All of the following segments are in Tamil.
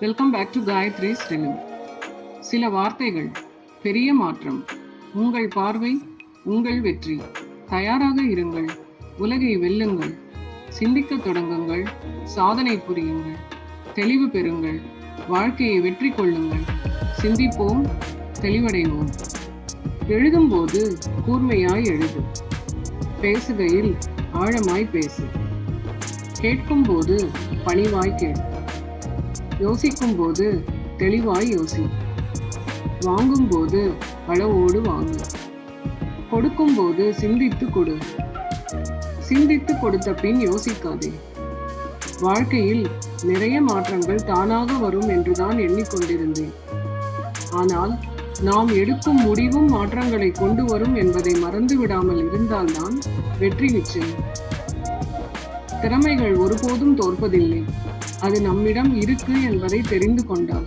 Welcome back to Gayathri Telugu சில வார்த்தைகள் பெரிய மாற்றம் உங்கள் பார்வை உங்கள் வெற்றி. தயாராக இருங்கள் உலகை வெல்லுங்கள் சிந்திக்க தொடங்குங்கள் சாதனை புரியுங்கள் தெளிவு பெறுங்கள் வாழ்க்கையை வெற்றி கொள்ளுங்கள். சிந்திப்போம் தெளிவடைவோம். எழுதும்போது கூர்மையாய் எழுது. பேசுகையில் ஆழமாய் பேசு. கேட்கும்போது பணிவாய் கேள். யோசிக்கும்போது தெளிவாய் யோசி. வாங்கும்போது அளவோடு வாங்கு. கொடுக்கும்போது சிந்தித்து கொடு. சிந்தித்து கொடுத்த பின் யோசிக்காதே. வாழ்க்கையில் நிறைய மாற்றங்கள் தானாக வரும் என்றுதான் எண்ணிக்கொண்டிருந்தேன். ஆனால் நாம் எடுக்கும் முடிவும் மாற்றங்களை கொண்டு வரும் என்பதை மறந்து விடாமல் இருந்தால்தான் வெற்றி நிச்சயம். திறமைகள் ஒருபோதும் தோற்பதில்லை. அது நம்மிடம் இருக்கு என்பதை தெரிந்து கொண்டால்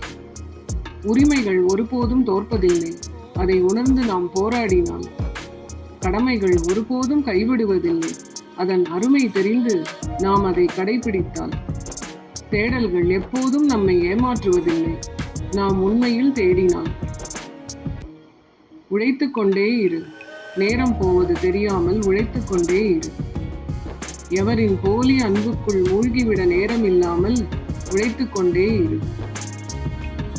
உரிமைகள் ஒருபோதும் தோற்பதில்லை. அதை உணர்ந்து நாம் போராடினால் கடமைகள் ஒருபோதும் கைவிடுவதில்லை. அதன் அருமை தெரிந்து நாம் அதை கடைபிடித்தால் தேடல்கள் எப்போதும் நம்மை ஏமாற்றுவதில்லை. நாம் உண்மையில் தேடினால் உழைத்துக் கொண்டே இரு. நேரம் போவது தெரியாமல் உழைத்துக் கொண்டே இரு. எவரின் போலி அன்புக்குள் மூழ்கிவிட நேரம் இல்லாமல் உழைத்துக் கொண்டே இரு.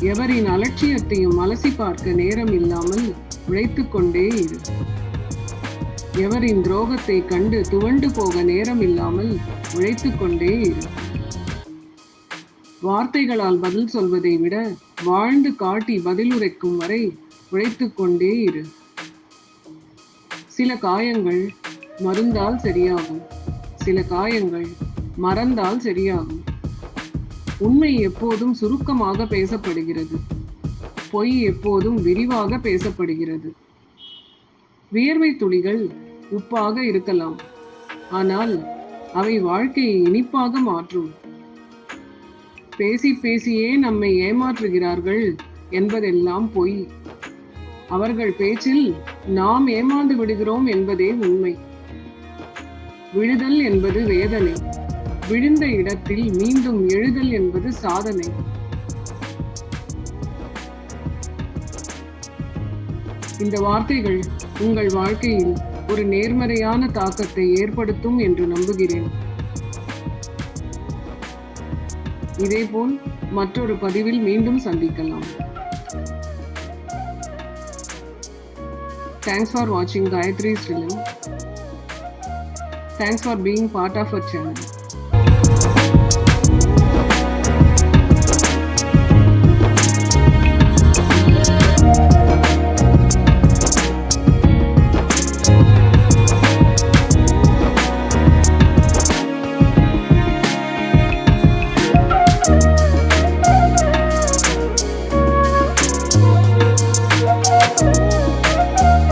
எவரின் அலட்சியத்தையும் அலசி பார்க்க நேரம் இல்லாமல் உழைத்துக் கொண்டே இரு. எவரின் துரோகத்தை கண்டு துவண்டு போக நேரம் இல்லாமல் உழைத்துக் கொண்டே இரு. வார்த்தைகளால் பதில் சொல்வதை விட வாழ்ந்து காட்டி பதிலுரைக்கும் வரை உழைத்துக் கொண்டே இரு. சில காயங்கள் மருந்தால் சரியாகும். சில காயங்கள் மறந்தால் சரியாகும். உண்மை எப்போதும் சுருக்கமாக பேசப்படுகிறது. பொய் எப்போதும் விரிவாக பேசப்படுகிறது. வியர்வை துளிகள் உப்பாக இருக்கலாம். ஆனால் அவை வாழ்க்கையை இனிப்பாக மாற்றும். பேசி பேசியே நம்மை ஏமாற்றுகிறார்கள் என்பதெல்லாம் பொய். அவர்கள் பேச்சில் நாம் ஏமாந்து விடுகிறோம் என்பதே உண்மை. விழுதல் என்பது வேதனை. விழுந்த இடத்தில் மீண்டும் எழுதல் என்பது சாதனை. இந்த வார்த்தைகள் உங்கள் வாழ்க்கையில் ஒரு நேர்மறையான தாக்கத்தை ஏற்படுத்தும் என்று நம்புகிறேன். இதேபோல் மற்றொரு பதிவில் மீண்டும் சந்திக்கலாம். தேங்க்ஸ் ஃபார் வாட்சிங் Gayatri ஸ்ரீலம் Thanks for being part of our channel.